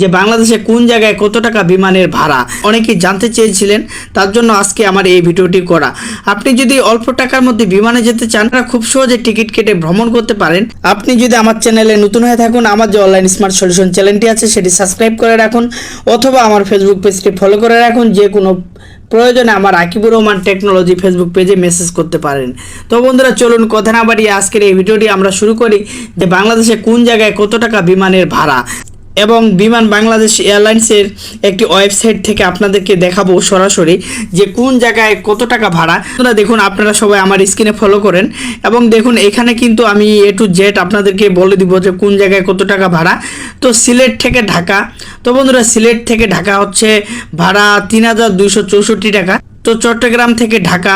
যে বাংলাদেশে কোন জায়গায় কত টাকা বিমানের ভাড়া? অনেকেই জানতে চেয়েছিলেন, তার জন্য আজকে আমার এই ভিডিওটি করা। আপনি যদি অল্প টাকার মধ্যে বিমানে যেতে চান, তারা খুব সহজে টিকিট কেটে ভ্রমণ করতে পারেন। আপনি যদি আমার চ্যানেলে নতুন হয়ে থাকুন, আমার যে অনলাইন স্মার্ট সলিউশন চ্যানেলটি আছে, সেটি সাবস্ক্রাইব করে রাখুন, অথবা আমার ফেসবুক পেজটি ফলো করে রাখুন, যে কোনো প্রয়োজনে আমার আকিবুর রহমান টেকনোলজি ফেসবুক পেজে মেসেজ করতে পারেন। তো বন্ধুরা, চলুন কথা না বাড়িয়ে আজকের এই ভিডিওটি আমরা শুরু করি, যে বাংলাদেশে কোন জায়গায় কত টাকা বিমানের ভাড়া? এবং বিমান বাংলাদেশ এয়ারলাইন্সের একটি ওয়েবসাইট থেকে আপনাদেরকে দেখাবো সরাসরি যে কোন জায়গায় কত টাকা ভাড়া। আপনারা দেখুন, আপনারা সবাই আমার স্ক্রিনে ফলো করেন এবং দেখুন, এখানে কিন্তু আমি এ টু জেড আপনাদেরকে বলে দিব যে কোন জায়গায় কত টাকা ভাড়া। তো সিলেট থেকে ঢাকা। তো বন্ধুরা, সিলেট থেকে ঢাকা হচ্ছে ভাড়া তিন হাজার দুইশো চৌষট্টি টাকা। তো চট্টগ্রাম থেকে ঢাকা।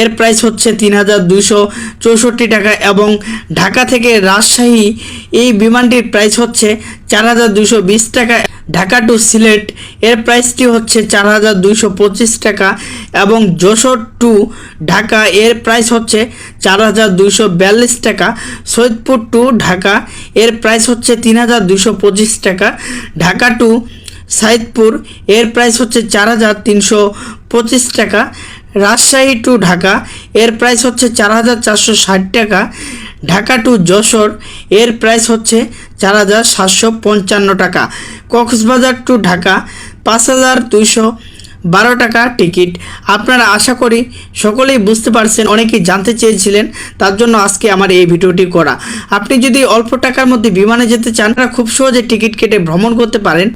এর প্রাইস হচ্ছে তিন হাজার দুইশো চৌষট্টি টাকা এবং ঢাকা থেকে রাজশাহী এই বিমানটির প্রাইস হচ্ছে চার হাজার দুইশো বিশ টাকা। ঢাকা টু সিলেট এর প্রাইসটি হচ্ছে চার হাজার দুইশো পঁচিশ টাকা এবং যশোর টু ঢাকা এর প্রাইস হচ্ছে চার হাজার দুইশো বিয়াল্লিশ টাকা। সৈয়দপুর টু ঢাকা এর প্রাইস হচ্ছে তিন হাজার দুইশো পঁচিশ টাকা। ঢাকা টু সাইদপুর এর প্রাইস হচ্ছে চার হাজার তিনশো পঁচিশ টাকা। রাজশাহী টু ঢাকা, এর প্রাইস হচ্ছে চার হাজার চারশো ষাট টাকা। ঢাকা টু যশোর, এর প্রাইস হচ্ছে চার হাজার সাতশো পঞ্চান্ন টাকা। কক্সবাজার টু ঢাকা, পাঁচ হাজার দুইশো বারো টাকা টিকিট। আপনারা আশা করি সকলেই বুঝতে পারছেন, অনেকেই জানতে চেয়েছিলেন, তার জন্য আজকে আমার এই ভিডিওটি করা। আপনি যদি অল্প টাকার মধ্যে বিমানে যেতে চান তারা খুব সহজে টিকিট কেটে ভ্রমণ করতে পারেন।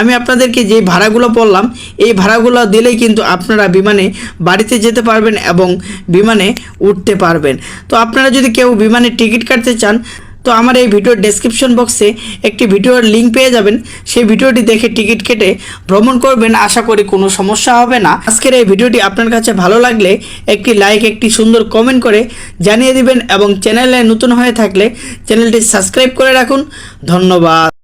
আমি আপনাদেরকে যে ভাড়াগুলো বললাম, এই ভাড়াগুলো দিলেই কিন্তু আপনারা বিমানে বাড়িতে যেতে পারবেন এবং বিমানে উঠতে পারবেন। তো আপনারা যদি কেউ বিমানে টিকিট কাটতে চান তো আমার এই ভিডিওর ডেসক্রিপশন বক্সে একটি ভিডিওর লিঙ্ক পেয়ে যাবেন। সেই ভিডিওটি দেখে টিকিট কেটে ভ্রমণ করবেন। আশা করি কোনো সমস্যা হবে না। আজকের এই ভিডিওটি আপনার কাছে ভালো লাগলে একটি লাইক একটি সুন্দর কমেন্ট করে জানিয়ে দিবেন এবং চ্যানেলে নতুন হয়ে থাকলে চ্যানেলটি সাবস্ক্রাইব করে রাখুন। ধন্যবাদ।